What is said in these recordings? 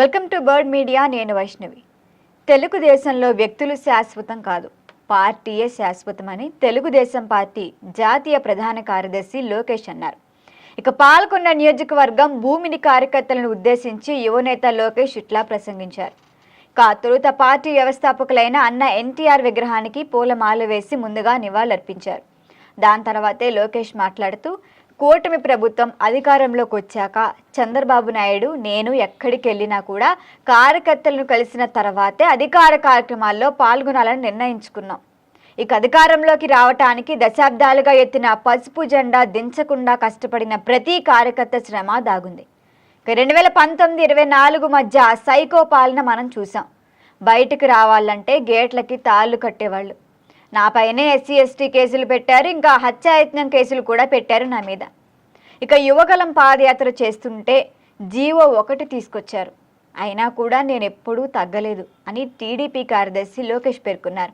Welcome to bird media నేను వైష్ణవి. తెలుగుదేశంలో వ్యక్తులు శాశ్వతం కాదు. పార్టీయే శాశ్వతమని తెలుగుదేశం పార్టీ జాతీయ ప్రధాన కార్యదర్శి లోకేష్ అన్నారు. ఇక పాల్గొన్న నియోజకవర్గం భూమిని కార్యకర్తలను ఉద్దేశించి యువనేత లోకేష్ ఇట్లా ప్రసంగించారు. కా తొలుత పార్టీ వ్యవస్థాపకులైన అన్న ఎన్టీఆర్ విగ్రహానికి పూలమాల వేసి ముందుగా నివాళులర్పించారు. దాని తర్వాతే లోకేష్ మాట్లాడుతూ కూటమి ప్రభుత్వం అధికారంలోకి వచ్చాక చంద్రబాబు నాయుడు నేను ఎక్కడికి వెళ్ళినా కూడా కార్యకర్తలను కలిసిన తర్వాతే అధికార కార్యక్రమాల్లో పాల్గొనాలని నిర్ణయించుకున్నాం. ఇక అధికారంలోకి రావటానికి దశాబ్దాలుగా ఎత్తిన పసుపు జెండా దించకుండా కష్టపడిన ప్రతి కార్యకర్త శ్రమ దాగుంది. ఇక రెండు వేల పంతొమ్మిది ఇరవై నాలుగు మధ్య సైకో పాలన మనం చూసాం. బయటకు రావాలంటే గేట్లకి తాళ్ళు కట్టేవాళ్ళు. నాపైనే ఎస్సీ ఎస్టీ కేసులు పెట్టారు ఇంకా హత్యాయత్నం కేసులు కూడా పెట్టారు నా మీద. ఇక యువకలం పాదయాత్ర చేస్తుంటే జీవో ఒకటి తీసుకొచ్చారు. అయినా కూడా నేను ఎప్పుడూ తగ్గలేదు అని టీడీపీ కార్యదర్శి లోకేష్ పేర్కొన్నారు.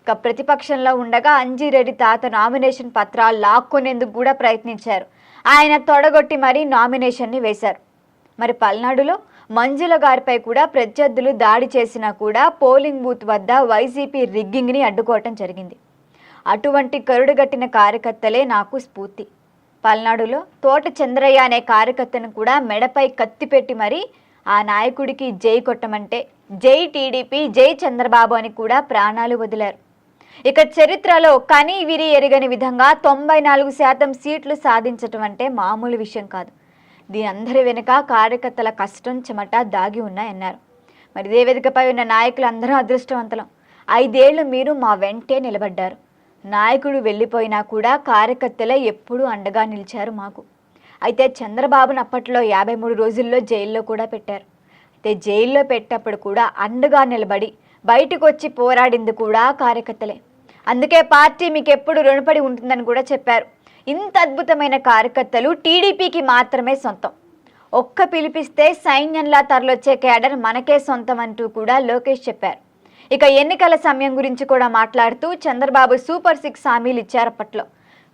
ఇక ప్రతిపక్షంలో ఉండగా అంజిరెడ్డి తాత నామినేషన్ పత్రాలు లాక్కునేందుకు కూడా ప్రయత్నించారు. ఆయన తొడగొట్టి మరీ నామినేషన్ని వేశారు. మరి పల్నాడులో మంజుల గారిపై కూడా ప్రత్యర్థులు దాడి చేసినా కూడా పోలింగ్ బూత్ వద్ద వైసీపీ రిగ్గింగ్ని అడ్డుకోవటం జరిగింది. అటువంటి కరుడుగట్టిన కార్యకర్తలే నాకు స్ఫూర్తి. పల్నాడులో తోట చంద్రయ్య అనే కార్యకర్తను కూడా మెడపై కత్తి పెట్టి మరీ ఆ నాయకుడికి జై కొట్టమంటే జై టీడీపీ జై చంద్రబాబు అని కూడా ప్రాణాలు వదిలారు. ఇక చరిత్రలో కనీ విరి ఎరగని విధంగా తొంభై నాలుగు శాతం సీట్లు సాధించటం అంటే మామూలు విషయం కాదు. దీని అందరి వెనుక కార్యకర్తల కష్టం చెమట దాగి ఉన్నాయన్నారు. మరి ఇదే వేదికపై ఉన్న నాయకులు అందరూ అదృష్టవంతులం. ఐదేళ్ళు మీరు మా వెంటే నిలబడ్డారు. నాయకుడు వెళ్ళిపోయినా కూడా కార్యకర్తలే ఎప్పుడూ అండగా నిలిచారు మాకు. అయితే చంద్రబాబును అప్పట్లో యాభై మూడు రోజుల్లో జైల్లో కూడా పెట్టారు. అయితే జైల్లో పెట్టేటప్పుడు కూడా అండగా నిలబడి బయటకు వచ్చి పోరాడింది కూడా కార్యకర్తలే. అందుకే పార్టీ మీకు ఎప్పుడు రుణపడి ఉంటుందని కూడా చెప్పారు. ఇంత అద్భుతమైన కార్యకర్తలు టీడీపీకి మాత్రమే సొంతం. ఒక్క పిలిపిస్తే సైన్యంలా తరలొచ్చే కేడర్ మనకే సొంతం అంటూ కూడా లోకేష్ చెప్పారు. ఇక ఎన్నికల సమయం గురించి కూడా మాట్లాడుతూ చంద్రబాబు సూపర్ సిక్స్ హామీలు ఇచ్చారు అప్పట్లో.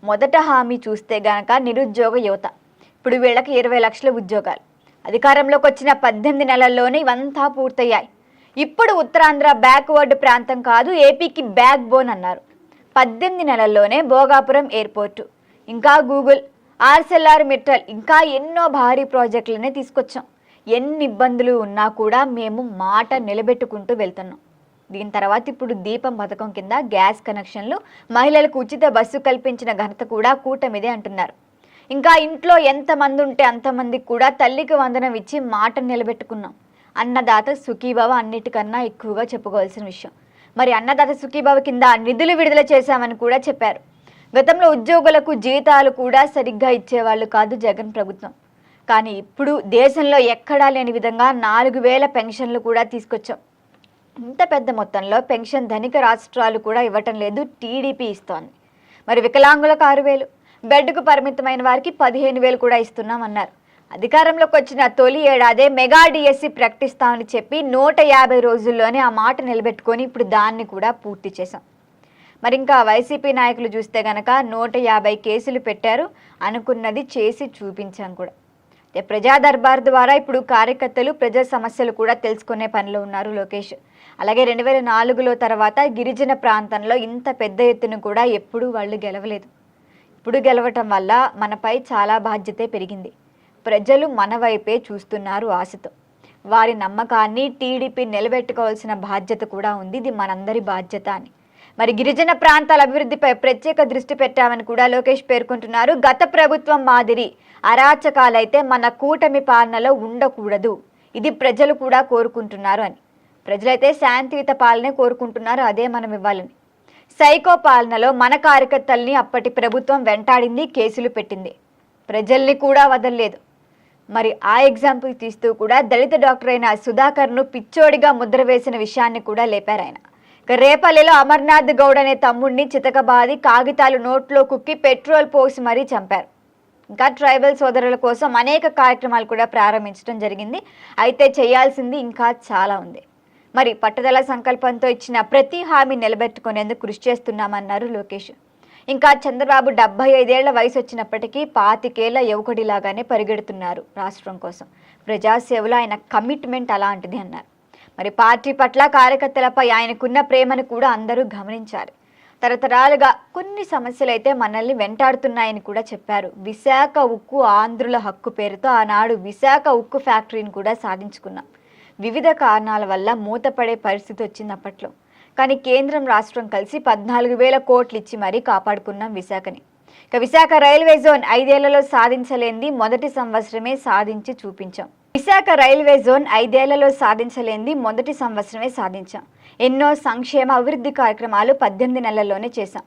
మొదట హామీ చూస్తే గనక నిరుద్యోగ యువత. ఇప్పుడు వీళ్ళకి ఇరవై లక్షల ఉద్యోగాలు. అధికారంలోకి వచ్చిన పద్దెనిమిది నెలల్లోనే ఇవంతా పూర్తయ్యాయి. ఇప్పుడు ఉత్తరాంధ్ర బ్యాక్వర్డ్ ప్రాంతం కాదు ఏపీకి బ్యాక్ బోన్ అన్నారు. పద్దెనిమిది నెలల్లోనే భోగాపురం ఎయిర్పోర్టు. ఇంకా గూగుల్ ఆర్సెల్ఆర్ మెటల్ ఇంకా ఎన్నో భారీ ప్రాజెక్టులనే తీసుకొచ్చాం. ఎన్ని ఇబ్బందులు ఉన్నా కూడా మేము మాట నిలబెట్టుకుంటూ వెళ్తున్నాం. దీని తర్వాత ఇప్పుడు దీపం పథకం కింద గ్యాస్ కనెక్షన్లు మహిళలకు ఉచిత బస్సు కల్పించిన ఘనత కూడా కూటమిదే అంటున్నారు. ఇంకా ఇంట్లో ఎంతమంది ఉంటే అంతమందికి కూడా తల్లికి వందనం ఇచ్చి మాట నిలబెట్టుకున్నాం. అన్నదాత సుఖీభావ అన్నిటికన్నా ఎక్కువగా చెప్పుకోవాల్సిన విషయం. మరి అన్నదాత సుఖీభావ కింద నిధులు విడుదల చేశామని కూడా చెప్పారు. గతంలో ఉద్యోగులకు జీతాలు కూడా సరిగ్గా ఇచ్చేవాళ్ళు కాదు జగన్ ప్రభుత్వం. కానీ ఇప్పుడు దేశంలో ఎక్కడా లేని విధంగా నాలుగు వేల పెన్షన్లు కూడా తీసుకొచ్చాం. ఇంత పెద్ద మొత్తంలో పెన్షన్ ధనిక రాష్ట్రాలు కూడా ఇవ్వటం లేదు టీడీపీ ఇస్తోంది. మరి వికలాంగులకు ఆరు వేలు బెడ్కు పరిమితమైన వారికి పదిహేను వేలు కూడా ఇస్తున్నామన్నారు అధికారంలోకి వచ్చిన తొలి ఏడాదే మెగా డిఎస్సి ప్రకటిస్తామని చెప్పి నూట యాభై రోజుల్లోనే ఆ మాట నిలబెట్టుకొని ఇప్పుడు దాన్ని కూడా పూర్తి చేశాం. మరి ఇంకా వైసీపీ నాయకులు చూస్తే గనక నూట యాభై కేసులు పెట్టారు అనుకున్నది చేసి చూపించాం కూడా. అయితే ప్రజా దర్బార్ ద్వారా ఇప్పుడు కార్యకర్తలు ప్రజా సమస్యలు కూడా తెలుసుకునే పనిలో ఉన్నారు లోకేష్. అలాగే రెండు వేల నాలుగులో తర్వాత గిరిజన ప్రాంతంలో ఇంత పెద్ద ఎత్తున కూడా ఎప్పుడూ వాళ్ళు గెలవలేదు. ఇప్పుడు గెలవటం వల్ల మనపై చాలా బాధ్యతే పెరిగింది. ప్రజలు మన వైపే చూస్తున్నారు ఆశతో. వారి నమ్మకాన్ని టీడీపీ నిలబెట్టుకోవాల్సిన బాధ్యత కూడా ఉంది. ఇది మనందరి బాధ్యత అని. మరి గిరిజన ప్రాంతాల అభివృద్ధిపై ప్రత్యేక దృష్టి పెట్టామని కూడా లోకేష్ పేర్కొంటున్నారు. గత ప్రభుత్వం మాదిరి అరాచకాలైతే మన కూటమి పాలనలో ఉండకూడదు. ఇది ప్రజలు కూడా కోరుకుంటున్నారు అని. ప్రజలైతే శాంతియుత పాలనే కోరుకుంటున్నారు అదే మనం ఇవ్వాలని. సైకో పాలనలో మన కార్యకర్తల్ని అప్పటి ప్రభుత్వం వెంటాడింది కేసులు పెట్టింది. ప్రజల్ని కూడా వదలలేదు. మరి ఆ ఎగ్జాంపుల్ తీస్తూ కూడా దళిత డాక్టర్ అయిన సుధాకర్ను పిచ్చోడిగా ముద్ర వేసిన విషయాన్ని కూడా లేపారు ఆయన. రేపల్లెలో అమర్నాథ్ గౌడ్ అనే తమ్ముడిని చితకబాది కాగితాలు నోట్లో కుక్కి పెట్రోల్ పోసి మరీ చంపారు. ఇంకా ట్రైబల్ సోదరుల కోసం అనేక కార్యక్రమాలు కూడా ప్రారంభించడం జరిగింది. అయితే చేయాల్సింది ఇంకా చాలా ఉంది. మరి పట్టుదల సంకల్పంతో ఇచ్చిన ప్రతి హామీ నిలబెట్టుకునేందుకు కృషి చేస్తున్నామన్నారు లోకేష్. ఇంకా చంద్రబాబు డెబ్బై ఐదేళ్ళ వయసు వచ్చినప్పటికీ పాతికేళ్ళ యువకుడిలాగానే పరిగెడుతున్నారు రాష్ట్రం కోసం. ప్రజాసేవలో ఆయన కమిట్మెంట్ అలాంటిది అన్నారు. మరి పార్టీ పట్ల కార్యకర్తలపై ఆయనకున్న ప్రేమను కూడా అందరూ గమనించారు. తరతరాలుగా కొన్ని సమస్యలు అయితే మనల్ని వెంటాడుతున్నాయని కూడా చెప్పారు. విశాఖ ఉక్కు ఆంధ్రుల హక్కు పేరుతో ఆనాడు విశాఖ ఉక్కు ఫ్యాక్టరీని కూడా సాధించుకున్నాం. వివిధ కారణాల వల్ల మూతపడే పరిస్థితి వచ్చింది అప్పట్లో కానీ కేంద్రం రాష్ట్రం కలిసి పద్నాలుగు వేల కోట్లు ఇచ్చి మరీ కాపాడుకున్నాం విశాఖని. ఇక విశాఖ రైల్వే జోన్ ఐదేళ్ళలో సాధించలేంది మొదటి సంవత్సరమే సాధించి చూపించాం. విశాఖ రైల్వే జోన్ ఐదేళ్ళలో సాధించలేంది మొదటి సంవత్సరమే సాధించాం. ఎన్నో సంక్షేమ అభివృద్ధి కార్యక్రమాలు పద్దెనిమిది నెలల్లోనే చేశాం.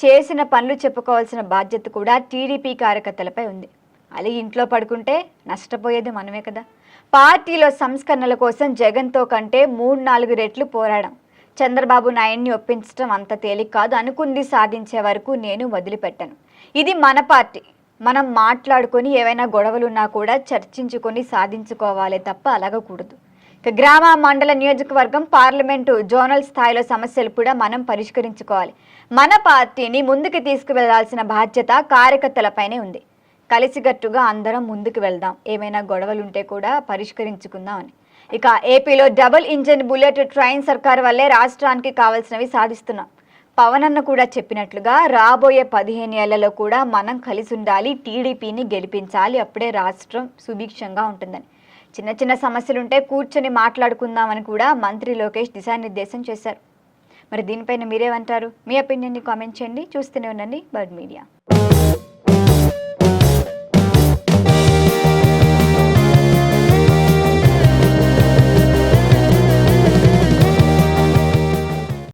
చేసిన పనులు చెప్పుకోవాల్సిన బాధ్యత కూడా టీడీపీ కార్యకర్తలపై ఉంది. అలా ఇంట్లో పడుకుంటే నష్టపోయేది మనమే కదా. పార్టీలో సంస్కరణల కోసం జగన్తో కంటే మూడు నాలుగు రెట్లు పోరాడాం. చంద్రబాబు నాయుడిని ఒప్పించడం అంత తేలిక కాదు అనుకుంది సాధించే వరకు నేను వదిలిపెట్టాను. ఇది మన పార్టీ. మనం మాట్లాడుకొని ఏవైనా గొడవలున్నా కూడా చర్చించుకొని సాధించుకోవాలి తప్ప అలగకూడదు. ఇక గ్రామ మండల నియోజకవర్గం పార్లమెంటు జోనల్ స్థాయిలో సమస్యలు కూడా మనం పరిష్కరించుకోవాలి. మన పార్టీని ముందుకు తీసుకువెళ్ళాల్సిన బాధ్యత కార్యకర్తలపైనే ఉంది. కలిసిగట్టుగా అందరం ముందుకు వెళ్దాం. ఏమైనా గొడవలుంటే కూడా పరిష్కరించుకుందాం అని ఇక ఏపీలో డబుల్ ఇంజిన్ బుల్లెట్ ట్రైన్ సర్కార్ వల్లే రాష్ట్రానికి కావాల్సినవి సాధిస్తున్నాం. పవన్ అన్న కూడా చెప్పినట్లుగా రాబోయే పదిహేను ఏళ్ళలో కూడా మనం కలిసి ఉండాలి టీడీపీని గెలిపించాలి అప్పుడే రాష్ట్రం సుభిక్షంగా ఉంటుందని. చిన్న చిన్న సమస్యలుంటే కూర్చొని మాట్లాడుకుందామని కూడా మంత్రి లోకేష్ దిశానిర్దేశం చేశారు. మరి దీనిపైన మీరేమంటారు? మీ ఒపీనియన్ని కామెంట్ చేయండి. చూస్తూనే ఉండండి బర్డ్ మీడియా.